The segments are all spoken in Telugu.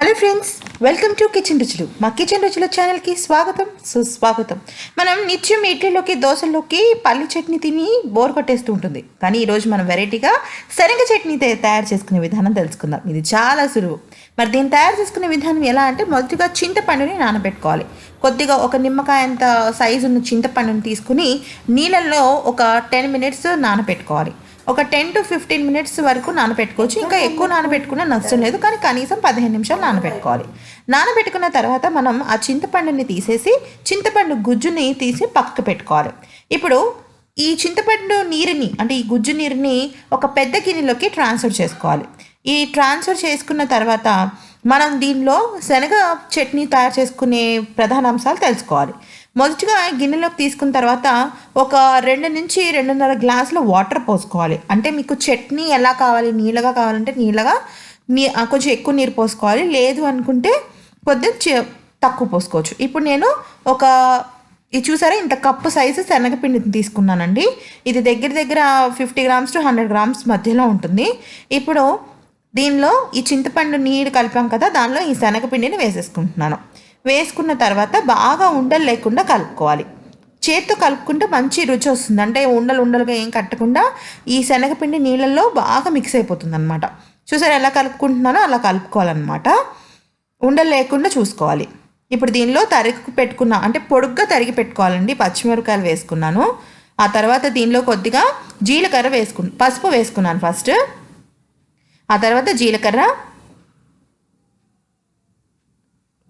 Hello friends welcome to kitchen రుచులు మా కిచెన్ రుచుల ఛానల్కి స్వాగతం సుస్వాగతం. మనం నిత్యం ఇడ్లీలోకి దోశల్లోకి పల్లి చట్నీ తిని బోర్ కొట్టేస్తూ ఉంటుంది. కానీ ఈరోజు మనం వెరైటీగా శనగ చట్నీ తయారు చేసుకునే విధానం తెలుసుకుందాం. ఇది చాలా సులువు. మరి దీన్ని తయారు చేసుకునే విధానం ఎలా అంటే మొదటిగా చింతపండుని నానబెట్టుకోవాలి. కొద్దిగా ఒక నిమ్మకాయ అంత సైజు ఉన్న చింతపండుని తీసుకుని నీళ్ళల్లో ఒక టెన్ మినిట్స్ నానబెట్టుకోవాలి. ఒక టెన్ టు ఫిఫ్టీన్ మినిట్స్ వరకు నానబెట్టుకోవచ్చు. ఇంకా ఎక్కువ నానబెట్టుకున్నా నష్టం లేదు కానీ కనీసం పదిహేను నిమిషాలు నానబెట్టుకోవాలి. నానబెట్టుకున్న తర్వాత మనం ఆ చింతపండుని తీసేసి చింతపండు గుజ్జుని తీసి పక్కకు పెట్టుకోవాలి. ఇప్పుడు ఈ చింతపండు నీరుని అంటే ఈ గుజ్జు నీరుని ఒక పెద్ద గిన్నెలోకి ట్రాన్స్ఫర్ చేసుకోవాలి. ఈ ట్రాన్స్ఫర్ చేసుకున్న తర్వాత మనం దీనిలో శనగ చట్నీ తయారు చేసుకునే ప్రధాన అంశాలు తెలుసుకోవాలి. మొదటిగా గిన్నెలోకి తీసుకున్న తర్వాత ఒక రెండు నుంచి రెండున్నర గ్లాసుల వాటర్ పోసుకోవాలి. అంటే మీకు చట్నీ ఎలా కావాలి? నీళ్ళగా కావాలంటే నీళ్ళగా నీ కొంచెం ఎక్కువ నీరు పోసుకోవాలి. లేదు అనుకుంటే కొద్దిగా తక్కువ పోసుకోవచ్చు. ఇప్పుడు నేను ఒక ఇది చూసారా? ఇంత కప్పు సైజు శనగపిండిని తీసుకున్నానండి. ఇది దగ్గర దగ్గర fifty grams to hundred grams మధ్యలో ఉంటుంది. ఇప్పుడు దీనిలో ఈ చింతపండు నీరు కలిపాం కదా దానిలో ఈ శనగపిండిని వేసేసుకుంటున్నాను. వేసుకున్న తర్వాత బాగా ఉండలు లేకుండా కలుపుకోవాలి. చేత్తో కలుపుకుంటే మంచి రుచి వస్తుంది. అంటే ఉండలు ఉండలుగా ఏం కట్టకుండా ఈ శనగపిండి నీళ్ళల్లో బాగా మిక్స్ అయిపోతుంది అనమాట చూసారు ఎలా కలుపుకుంటున్నానో అలా కలుపుకోవాలన్నమాట. ఉండలు లేకుండా చూసుకోవాలి. ఇప్పుడు దీనిలో తరిగి పెట్టుకున్న అంటే పొడుగ్గా తరిగి పెట్టుకోవాలండి. పచ్చిమిరపకాయలు వేసుకున్నాను. ఆ తర్వాత దీనిలో కొద్దిగా జీలకర్ర వేసుకున్నాను పసుపు వేసుకున్నాను ఫస్ట్. ఆ తర్వాత జీలకర్ర.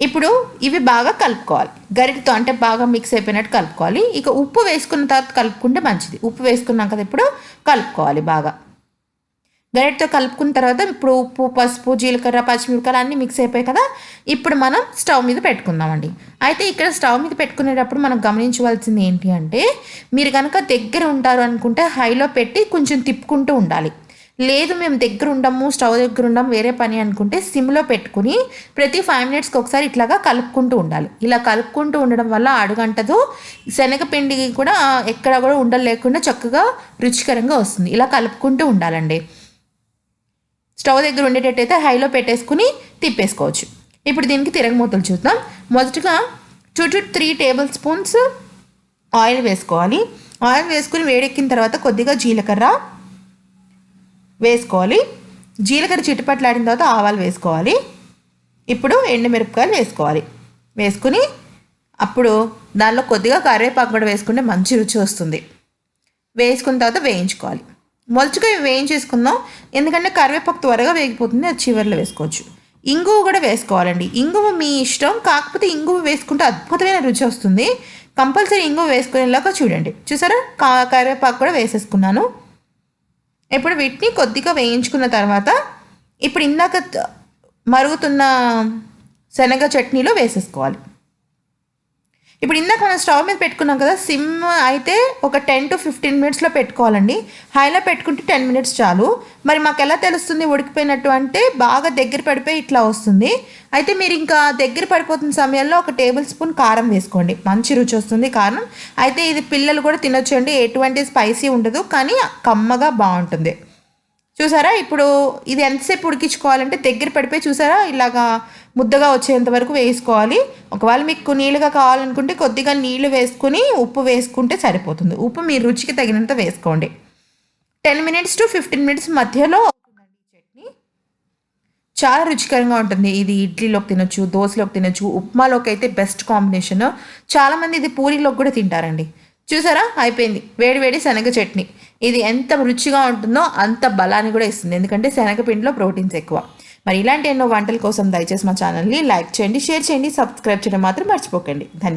ఇప్పుడు ఇవి బాగా కలుపుకోవాలి. గరిటతో అంటే బాగా మిక్స్ అయిపోయినట్టు కలుపుకోవాలి. ఇక ఉప్పు వేసుకున్న తర్వాత కలుపుకుంటే మంచిది. ఉప్పు వేసుకున్నాం కదా ఇప్పుడు కలుపుకోవాలి బాగా. గరిటతో కలుపుకున్న తర్వాత ఇప్పుడు ఉప్పు పసుపు జీలకర్ర పచ్చిమిరపకాయలు అన్నీ మిక్స్ అయిపోయాయి కదా. ఇప్పుడు మనం స్టవ్ మీద పెట్టుకుందామండి. అయితే ఇక్కడ స్టవ్ మీద పెట్టుకునేటప్పుడు మనం గమనించవలసింది ఏంటి అంటే మీరు కనుక దగ్గర ఉంటారు అనుకుంటే హైలో పెట్టి కొంచెం తిప్పుకుంటూ ఉండాలి. లేదు మేము దగ్గర ఉండము స్టవ్ దగ్గర ఉండం వేరే పని అనుకుంటే సిమ్లో పెట్టుకుని ప్రతి ఫైవ్ మినిట్స్కి ఒకసారి ఇట్లాగా కలుపుకుంటూ ఉండాలి. ఇలా కలుపుకుంటూ ఉండడం వల్ల అడుగంటదు. శనగపిండి కూడా ఎక్కడ కూడా ఉండలు లేకుండా చక్కగా రుచికరంగా వస్తుంది. ఇలా కలుపుకుంటూ ఉండాలండి. స్టవ్ దగ్గర ఉండేటట్టయితే హైలో పెట్టేసుకుని తిప్పేసుకోవచ్చు. ఇప్పుడు దీనికి తిరగమూతలు చూద్దాం. మొదటగా two to three tablespoons oil వేసుకోవాలి. ఆయిల్ వేసుకుని వేడెక్కిన తర్వాత కొద్దిగా జీలకర్ర వేసుకోవాలి. జీలకర్ర చిట్టుపట్లాడిన తర్వాత ఆవాలు వేసుకోవాలి. ఇప్పుడు ఎండుమిరపకాయలు వేసుకోవాలి. వేసుకుని అప్పుడు దానిలో కొద్దిగా కరివేపాకు కూడా వేసుకుంటే మంచి రుచి వస్తుంది. వేసుకున్న తర్వాత వేయించుకోవాలి. మొదటిగా వేయించేసుకుందాం. ఎందుకంటే కరివేపాకు త్వరగా వేగిపోతుంది అది చివరిలో వేసుకోవచ్చు. ఇంగువ కూడా వేసుకోవాలండి. ఇంగువ మీ ఇష్టం. కాకపోతే ఇంగువ వేసుకుంటే అద్భుతమైన రుచి వస్తుంది. కంపల్సరీ ఇంగువ వేసుకునేలాగా చూడండి. చూసారా? కా కరివేపాకు కూడా వేసేసుకున్నాను. ఇప్పుడు వీటిని కొద్దిగా వేయించుకున్న తర్వాత ఇప్పుడు ఇందాక మరుగుతున్న శనగ చట్నీలో వేసేసుకోవాలి. ఇప్పుడు ఇందాక మనం స్టవ్ మీద పెట్టుకున్నాం కదా సిమ్ అయితే ఒక టెన్ టు ఫిఫ్టీన్ మినిట్స్లో పెట్టుకోవాలండి. హైలో పెట్టుకుంటే టెన్ మినిట్స్ చాలు. మరి మాకు ఎలా తెలుస్తుంది ఉడికిపోయినట్టు అంటే బాగా దగ్గర పడిపోయి ఇట్లా వస్తుంది. అయితే మీరు ఇంకా దగ్గర పడిపోతున్న సమయంలో ఒక టేబుల్ స్పూన్ కారం వేసుకోండి. మంచి రుచి వస్తుంది. కారం అయితే ఇది పిల్లలు కూడా తినొచ్చండి. ఎటువంటి స్పైసీ ఉండదు కానీ కమ్మగా బాగుంటుంది. చూసారా? ఇప్పుడు ఇది ఎంతసేపు ఉడికించుకోవాలంటే దగ్గర పడిపోయి చూసారా? ఇలాగా ముద్దగా వచ్చేంత వరకు వేసుకోవాలి. ఒకవేళ మీకు నీళ్ళుగా కావాలనుకుంటే కొద్దిగా నీళ్ళు వేసుకుని ఉప్పు వేసుకుంటే సరిపోతుంది. ఉప్పు మీ రుచికి తగినంత వేసుకోండి. Ten minutes to fifteen minutes మధ్యలో చట్నీ. చాలా రుచికరంగా ఉంటుంది. ఇది ఇడ్లీలోకి తినొచ్చు దోశలోకి తినొచ్చు ఉప్మాలోకి అయితే బెస్ట్ కాంబినేషన్. చాలామంది ఇది పూరీలోకి కూడా తింటారండి. చూసారా? అయిపోయింది. వేడి వేడి శనగ చట్నీ. ఇది ఎంత రుచిగా ఉంటుందో అంత బలాన్ని కూడా ఇస్తుంది. ఎందుకంటే శనగపిండిలో ప్రోటీన్స్ ఎక్కువ. మరి ఇలాంటి ఎన్నో వంటల కోసం దయచేసి మా ఛానల్ని లైక్ చేయండి షేర్ చేయండి సబ్స్క్రైబ్ చేయడం మాత్రం మర్చిపోకండి. ధన్యవాదాలు